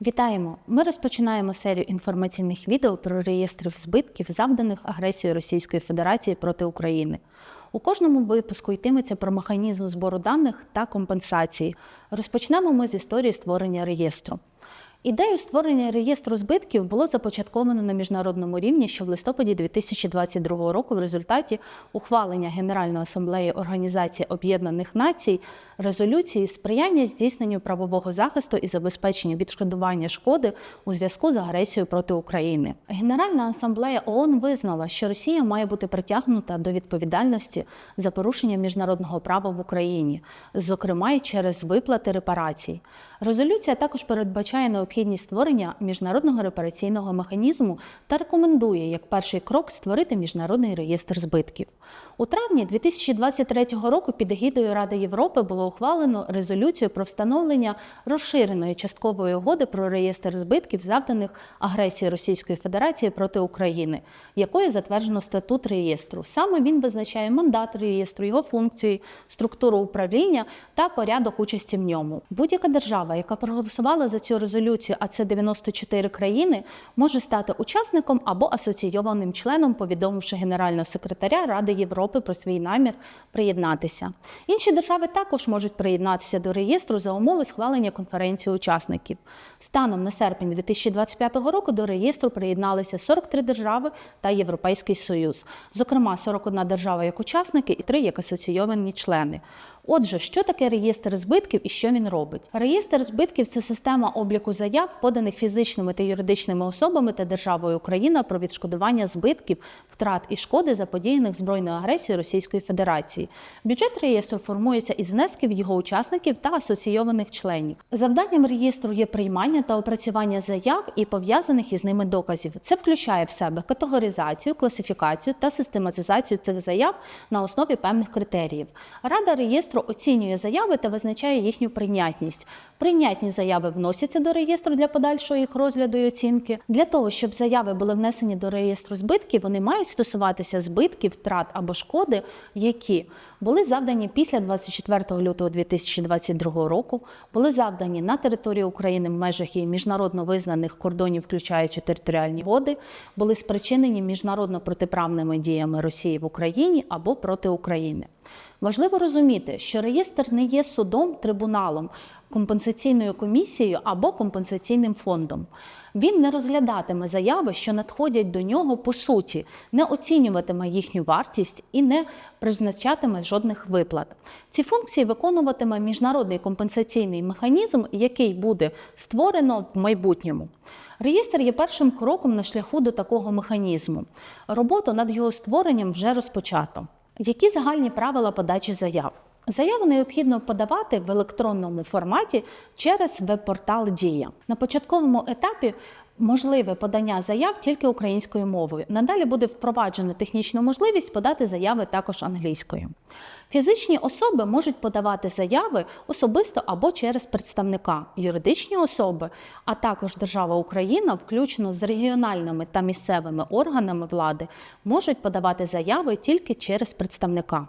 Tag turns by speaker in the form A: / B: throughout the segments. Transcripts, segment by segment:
A: Вітаємо! Ми розпочинаємо серію інформаційних відео про реєстри збитків, завданих агресією Російської Федерації проти України. У кожному випуску йтиметься про механізм збору даних та компенсації. Розпочнемо ми з історії створення реєстру. Ідею створення реєстру збитків було започатковано на міжнародному рівні ще в листопаді 2022 року в результаті ухвалення Генеральної асамблеї Організації Об'єднаних Націй резолюції сприяння здійсненню правового захисту і забезпечення відшкодування шкоди у зв'язку з агресією проти України. Генеральна асамблея ООН визнала, що Росія має бути притягнута до відповідальності за порушення міжнародного права в Україні, зокрема й через виплати репарацій. Резолюція також передбачає необхідність створення міжнародного репараційного механізму та рекомендує як перший крок створити міжнародний реєстр збитків. У травні 2023 року під егідою Ради Європи було ухвалено резолюцію про встановлення розширеної часткової угоди про реєстр збитків, завданих агресії Російської Федерації проти України, якою затверджено статут реєстру. Саме він визначає мандат реєстру, його функції, структуру управління та порядок участі в ньому. Будь-яка держава, яка проголосувала за цю резолюцію, а це 94 країни, може стати учасником або асоційованим членом, повідомивши генерального секретаря Ради Європи про свій намір приєднатися. Інші держави також можуть приєднатися до реєстру за умови схвалення конференції учасників. Станом на серпень 2025 року до реєстру приєдналися 43 держави та Європейський Союз, зокрема 41 держава як учасники і 3 як асоційовані члени. Отже, що таке реєстр збитків і що він робить? Реєстр збитків це система обліку заяв, поданих фізичними та юридичними особами та державою Україна про відшкодування збитків, втрат і шкоди заподіяних збройною агресією Російської Федерації. Бюджет реєстру формується із внесків його учасників та асоційованих членів. Завданням реєстру є приймання та опрацювання заяв і пов'язаних із ними доказів. Це включає в себе категоризацію, класифікацію та систематизацію цих заяв на основі певних критеріїв. Рада реєстру оцінює заяви та визначає їхню прийнятність. Прийнятні заяви вносяться до реєстру для подальшого їх розгляду і оцінки. Для того, щоб заяви були внесені до реєстру збитків, вони мають стосуватися збитків, втрат або шкоди, які були завдані після 24 лютого 2022 року, були завдані на території України в межах її міжнародно визнаних кордонів, включаючи територіальні води, були спричинені міжнародно протиправними діями Росії в Україні або проти України. Важливо розуміти, що реєстр не є судом, трибуналом, компенсаційною комісією або компенсаційним фондом. Він не розглядатиме заяви, що надходять до нього по суті, не оцінюватиме їхню вартість і не призначатиме жодних виплат. Ці функції виконуватиме міжнародний компенсаційний механізм, який буде створено в майбутньому. Реєстр є першим кроком на шляху до такого механізму. Роботу над його створенням вже розпочато. Які загальні правила подачі заяв? Заяву необхідно подавати в електронному форматі через веб-портал Дія. На початковому етапі можливе подання заяв тільки українською мовою. Надалі буде впроваджено технічну можливість подати заяви також англійською. Фізичні особи можуть подавати заяви особисто або через представника. Юридичні особи, а також держава Україна, включно з регіональними та місцевими органами влади, можуть подавати заяви тільки через представника.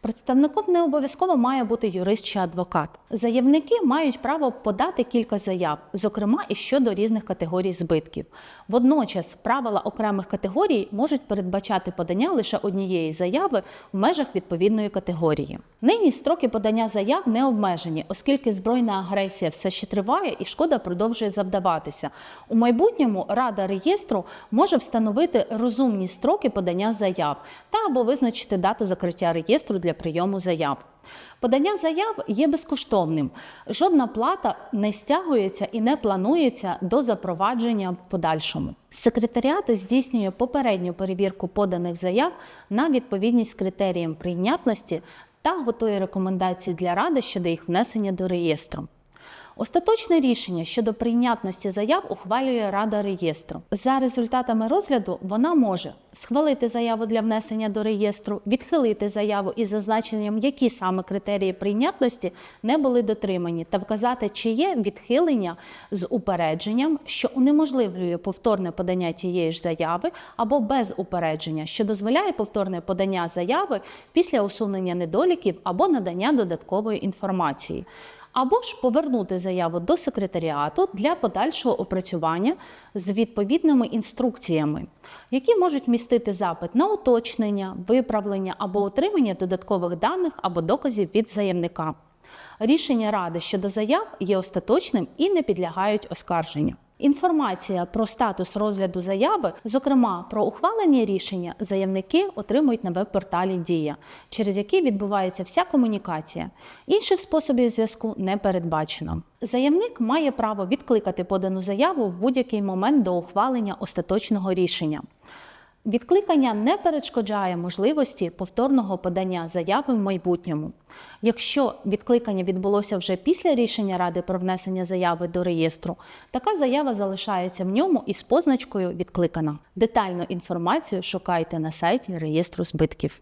A: Представником не обов'язково має бути юрист чи адвокат. Заявники мають право подати кілька заяв, зокрема і щодо різних категорій збитків. Водночас правила окремих категорій можуть передбачати подання лише однієї заяви в межах відповідної категорії. Нині строки подання заяв не обмежені, оскільки збройна агресія все ще триває і шкода продовжує завдаватися. У майбутньому Рада реєстру може встановити розумні строки подання заяв та або визначити дату закриття реєстру для прийому заяв. Подання заяв є безкоштовним. Жодна плата не стягується і не планується до запровадження в подальшому. Секретаріат здійснює попередню перевірку поданих заяв на відповідність критеріям прийнятності та готує рекомендації для ради щодо їх внесення до реєстру. Остаточне рішення щодо прийнятності заяв ухвалює Рада реєстру. За результатами розгляду вона може схвалити заяву для внесення до реєстру, відхилити заяву із зазначенням, які саме критерії прийнятності не були дотримані, та вказати, чи є відхилення з упередженням, що унеможливлює повторне подання тієї ж заяви, або без упередження, що дозволяє повторне подання заяви після усунення недоліків або надання додаткової інформації. Або ж повернути заяву до секретаріату для подальшого опрацювання з відповідними інструкціями, які можуть містити запит на уточнення, виправлення або отримання додаткових даних або доказів від заявника. Рішення ради щодо заяв є остаточним і не підлягають оскарженню. Інформація про статус розгляду заяви, зокрема про ухвалення рішення, заявники отримують на веб-порталі Дія, через який відбувається вся комунікація. Інших способів зв'язку не передбачено. Заявник має право відкликати подану заяву в будь-який момент до ухвалення остаточного рішення. Відкликання не перешкоджає можливості повторного подання заяви в майбутньому. Якщо відкликання відбулося вже після рішення Ради про внесення заяви до реєстру, така заява залишається в ньому із позначкою відкликана. Детальну інформацію шукайте на сайті реєстру збитків.